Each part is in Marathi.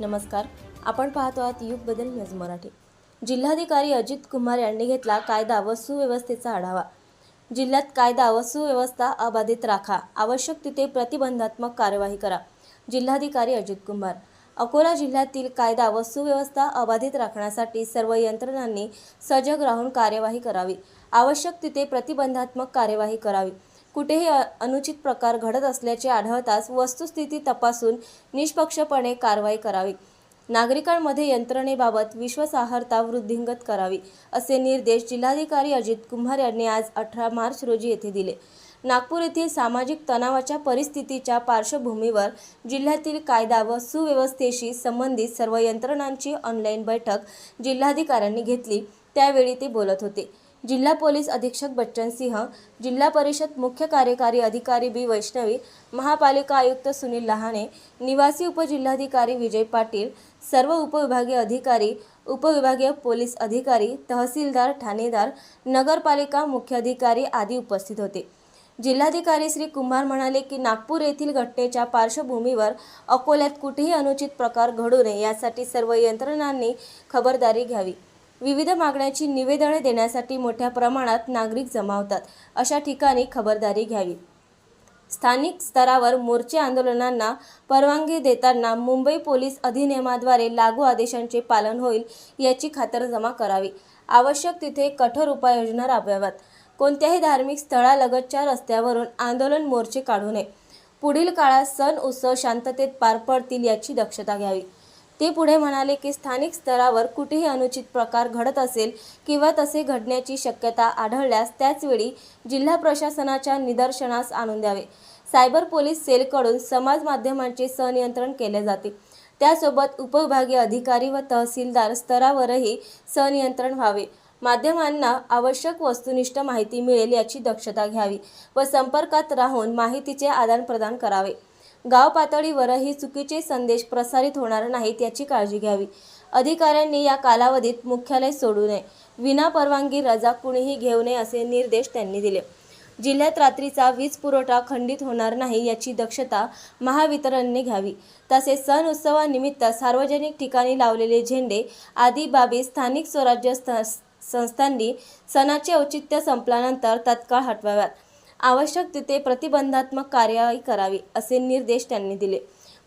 नमस्कार. आपण पाहतो आहात युग बदल न्यूज मराठी. जिल्हाधिकारी अजित कुमार यांनी घेतला कायदा व सुव्यवस्थेचा आढावा. जिल्ह्यात कायदा व सुव्यवस्था अबाधित राखा. आवश्यक तिथे प्रतिबंधात्मक कार्यवाही करा. जिल्हाधिकारी अजित कुमार. अकोला जिल्ह्यातील कायदा व सुव्यवस्था अबाधित राखण्यासाठी सर्व यंत्रणांनी सजग राहून कार्यवाही करावी. आवश्यक तिथे प्रतिबंधात्मक कार्यवाही करावी. कुठेही अनुचित प्रकार घडत असल्याचे आढळताच वस्तुस्थिती तपासून निष्पक्षपणे कारवाई करावी. नागरिकांमध्ये यंत्रणेबाबत विश्वासार्हता वृद्धिंगत करावी असे निर्देश जिल्हाधिकारी अजित कुंभार यांनी आज अठरा मार्च रोजी येथे दिले. नागपूर येथील सामाजिक तणावाच्या परिस्थितीच्या पार्श्वभूमीवर जिल्ह्यातील कायदा व सुव्यवस्थेशी संबंधित सर्व यंत्रणांची ऑनलाईन बैठक जिल्हाधिकाऱ्यांनी घेतली. त्यावेळी ते बोलत होते. जिल्हा पोलीस अधीक्षक बच्चन सिंह जिल्हा परिषद मुख्य कार्यकारी अधिकारी बी वैष्णवी महापालिका आयुक्त सुनील लहाने निवासी उपजिल्हाधिकारी विजय पाटील सर्व उपविभागीय अधिकारी उपविभागीय पोलीस अधिकारी तहसीलदार ठाणेदार नगरपालिका मुख्याधिकारी आदी उपस्थित होते. जिल्हाधिकारी श्री कुमार म्हणाले की नागपूर येथील घटनेच्या पार्श्वभूमीवर अकोल्यात कुठेही अनुचित प्रकार घडू नये यासाठी सर्व यंत्रणांनी खबरदारी घ्यावी. विविध मागण्यांची निवेदने देण्यासाठी मोठ्या प्रमाणात नागरिक जमावतात अशा ठिकाणी खबरदारी घ्यावी. स्थानिक स्तरावर मोर्चे आंदोलनांना परवानगी देताना मुंबई पोलीस अधिनियमाद्वारे लागू आदेशांचे पालन होईल याची खातरजमा करावी. आवश्यक तिथे कठोर उपाययोजना राबवाव्यात. कोणत्याही धार्मिक स्थळालगतच्या रस्त्यावरून आंदोलन मोर्चे काढू नये. पुढील काळात सण उत्सव शांततेत पार पडतील याची दक्षता घ्यावी. ते पुढे म्हणाले की स्थानिक स्तरावर कुठेही अनुचित प्रकार घडत असेल किंवा तसे घडण्याची शक्यता आढळल्यास त्याचवेळी जिल्हा प्रशासनाच्या निदर्शनास आणून द्यावे. सायबर पोलीस सेलकडून समाज माध्यमांचे सनियंत्रण केले जाते. त्यासोबत उपविभागीय अधिकारी व तहसीलदार स्तरावरही सनियंत्रण व्हावे. माध्यमांना आवश्यक वस्तुनिष्ठ माहिती मिळेल याची दक्षता घ्यावी व संपर्कात राहून माहितीचे आदानप्रदान करावे. गाव पातळीवरही चुकीचे संदेश प्रसारित होणार नाहीत याची काळजी घ्यावी. अधिकाऱ्यांनी या कालावधीत मुख्यालय सोडू नये. विना परवानगी रजा कुणीही घेऊ नये असे निर्देश त्यांनी दिले. जिल्ह्यात रात्रीचा वीज पुरवठा खंडित होणार नाही याची दक्षता महावितरणने घ्यावी. तसेच सण उत्सवानिमित्त सार्वजनिक ठिकाणी लावलेले झेंडे आदी बाबी स्थानिक स्वराज्य संस्थांनी सणाचे औचित्य संपल्यानंतर तत्काळ हटवाव्यात. आवश्यक तिथे प्रतिबंधात्मक कार्यवाही करावी असे निर्देश त्यांनी दिले.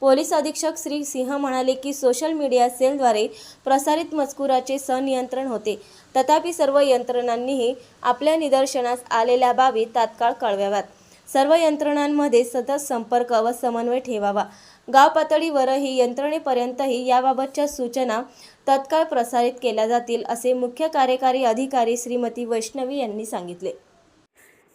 पोलीस अधीक्षक श्री सिंह म्हणाले की सोशल मीडिया सेलद्वारे प्रसारित मजकुराचे सनियंत्रण होते. तथापि सर्व यंत्रणांनीही आपल्या निदर्शनास आलेल्या बाबी तात्काळ कळवाव्यात. सर्व यंत्रणांमध्ये सतत संपर्क व समन्वय ठेवावा. गाव पातळीवरही यंत्रणेपर्यंतही याबाबतच्या सूचना तत्काळ प्रसारित केल्या जातील असे मुख्य कार्यकारी अधिकारी श्रीमती वैष्णवी यांनी सांगितले.